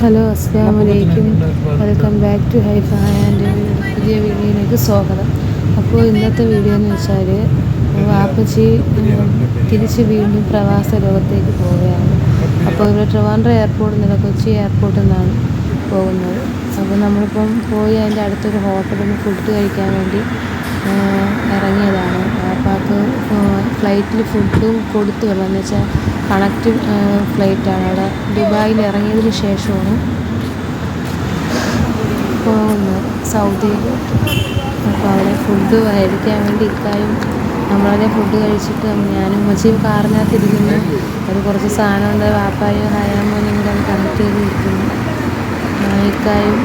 Hello അസ്സാം വലൈക്കും welcome back to Haifa and പുതിയ വീഡിയോയിലേക്ക് സ്വാഗതം. അപ്പോൾ ഇന്നത്തെ വീഡിയോ എന്ന് വെച്ചാൽ വാപ്പച്ചി തിരിച്ച് വീണ്ടും പ്രവാസ ലോകത്തേക്ക് പോവുകയാണ്. അപ്പോൾ ഇവിടെ ട്രിവാൻഡ്ര എയർപോർട്ടിൽ നിന്നല്ല കൊച്ചി എയർപോർട്ടിൽ നിന്നാണ് പോകുന്നത്. അപ്പോൾ നമ്മളിപ്പം പോയി അതിന്റെ അടുത്തൊരു ഹോട്ടലിൽ നിന്ന് ഫുഡ് കഴിക്കാൻ വേണ്ടി ഇറങ്ങിയതാണ്. അത് ഫ്ലൈറ്റിൽ ഫുഡും കൊടുത്തു. വരണം എന്ന് വെച്ചാൽ കണക്റ്റ് ഫ്ലൈറ്റാണ്. അവിടെ ദുബായിൽ ഇറങ്ങിയതിന് ശേഷമാണ് പോകുന്നത്. സൗദിയിൽ അപ്പോൾ അവിടെ ഫുഡ് മേടിക്കാൻ വേണ്ടി ഇക്കായും നമ്മളതിനെ ഫുഡ് കഴിച്ചിട്ട് ഞാനും ഉമ്മച്ചിയും കാറിനകത്ത് ഇരിക്കുന്നു അത് കുറച്ച് സാധനമുണ്ട് വാപ്പായും ഹയാമോനും കൂടെ അത് കണക്ട് ചെയ്ത് ഇരിക്കുന്നു ആ, ഇക്കായും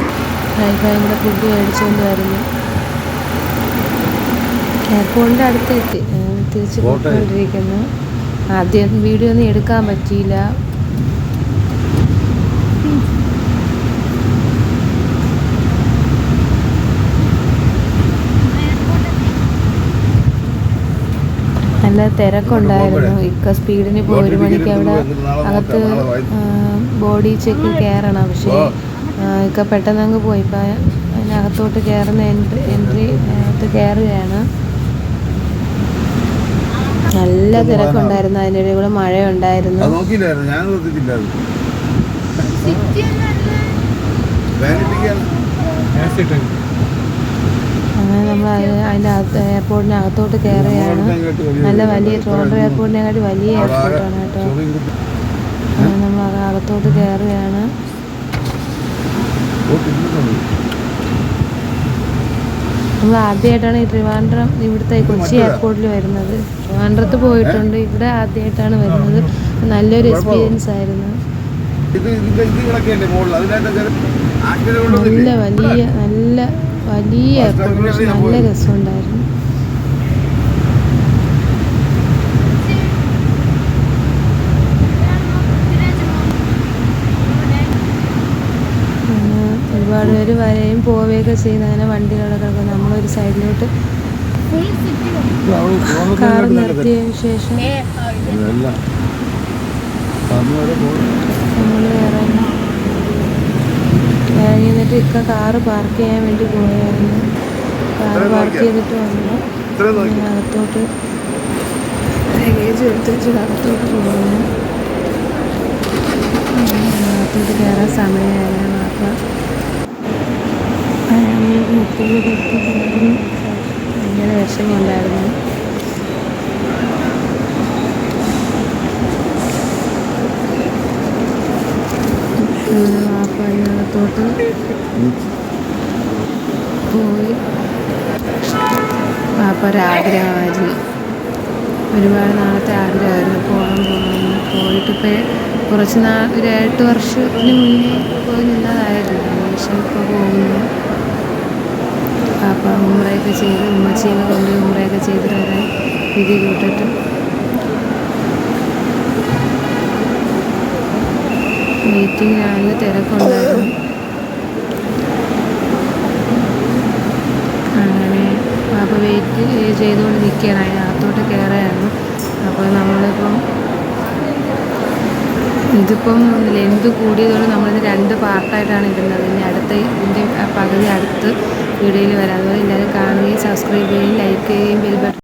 ഹൈഫായും കൂടെ ഫുഡ് മേടിച്ചുകൊണ്ട് വരുന്നു. എയർപോർട്ടിന്റെ അടുത്തെത്തി തിരിച്ച് പോയിക്കൊണ്ടിരിക്കുന്നു. ആദ്യം വീഡിയോ ഒന്നും എടുക്കാൻ പറ്റിയില്ല. നല്ല തിരക്കുണ്ടായിരുന്നു. ഇക്ക സ്പീഡിന് ഇപ്പോൾ ഒരു മണിക്ക് അവിടെ അകത്ത് ബോഡി ചെക്ക് കയറണം. പക്ഷേ ഇക്ക പെട്ടെന്ന് അങ്ങ് പോയി. ഇപ്പം അതിനകത്തോട്ട് കയറുന്ന എൻട്രി എൻട്രി അകത്ത് കയറുകയാണ്. നല്ല തിരക്കുണ്ടായിരുന്നു അതിന്റെ ഇടയിൽ കൂടെ മഴ ഉണ്ടായിരുന്നു അങ്ങനെ നമ്മൾ അതിന്റെ അതിന്റെ അകത്ത് എയർപോർട്ടിന് അകത്തോട്ട് കയറുകയാണ്. നല്ല വലിയ ട്രോണ്ടർ എയർപോർട്ടിനെക്കാട്ടി വലിയ എയർപോർട്ടാണ് കേട്ടോ. അങ്ങനെ നമ്മൾ അകത്തോട്ട് കയറുകയാണ്. നമ്മൾ ആദ്യമായിട്ടാണ് ഈ ട്രിവാൻഡ്രം ഇവിടുത്തെ കൊച്ചി എയർപോർട്ടിൽ വരുന്നത്. ട്രിവാൻഡ്രത്ത് പോയിട്ടുണ്ട്. ഇവിടെ ആദ്യമായിട്ടാണ് വരുന്നത്. നല്ലൊരു എക്സ്പീരിയൻസ് ആയിരുന്നു. നല്ല വലിയ നല്ല വലിയ നല്ല രസമുണ്ടായിരുന്നു. ഒരുപാട് പേര് വരെയും പോവുകയൊക്കെ ചെയ്യുന്ന അങ്ങനെ വണ്ടികളൊക്കെ നമ്മളൊരു സൈഡിലോട്ട് കാർ നിർത്തിയ ശേഷം. നമ്മൾ ഇറങ്ങി ഇറങ്ങി എന്നിട്ട് ഇക്ക കാറ് പാർക്ക് ചെയ്യാൻ വേണ്ടി പോയായിരുന്നു. കാർ പാർക്ക് ചെയ്തിട്ട് വന്നു. അകത്തോട്ട് ലഗേജ് എടുത്ത് അകത്തോട്ട് പോകുന്നു അകത്തോട്ട് കയറാൻ സമയമായിരുന്നു അപ്പം മുപ്പത് പത്ത് ഭയങ്കര വിഷമമുണ്ടായിരുന്നു അങ്ങനെ വാപ്പ അതിനകത്തോട്ട് പോയി. വാപ്പൊരാഗ്രഹമായിരുന്നു ഒരുപാട് നാളത്തെ ആഗ്രഹമായിരുന്നു പോകാൻ പോകണം പോയിട്ടിപ്പോൾ കുറച്ച് നാൾ ഒരു എട്ട് വർഷത്തിന് മുന്നേ പോയി നിന്നതായിരുന്നു പക്ഷെ ഇപ്പോൾ പോകുന്നു പാപ്പ ഉമ്രയൊക്കെ ചെയ്ത് ഉമ്മച്ചിയൊക്കെ കൊണ്ട് ഉമ്രയൊക്കെ ചെയ്ത് വരാൻ വിധി കൂട്ടിട്ട് നല്ല തിരക്കുണ്ടായിരുന്നു. അങ്ങനെ അപ്പോൾ വെയിറ്റ് ചെയ്തുകൊണ്ട് നിൽക്കുകയാണ് അതിനകത്തോട്ട് കയറുകയായിരുന്നു അപ്പോൾ നമ്മളിപ്പം ഇതിപ്പം ലെന്ത് കൂടിയതുകൊണ്ട് നമ്മളിത് രണ്ട് പാർട്ടായിട്ടാണ് ഇടുന്നത് ഇനി അടുത്ത ഇതിന്റെ പകുതി അടുത്ത് വീഡിയോയിൽ വരാം. അതുപോലെ എല്ലാവരും കാണുകയും സബ്സ്ക്രൈബ് ചെയ്യുകയും ലൈക്ക് ചെയ്യുകയും ബെൽ ബട്ടൺ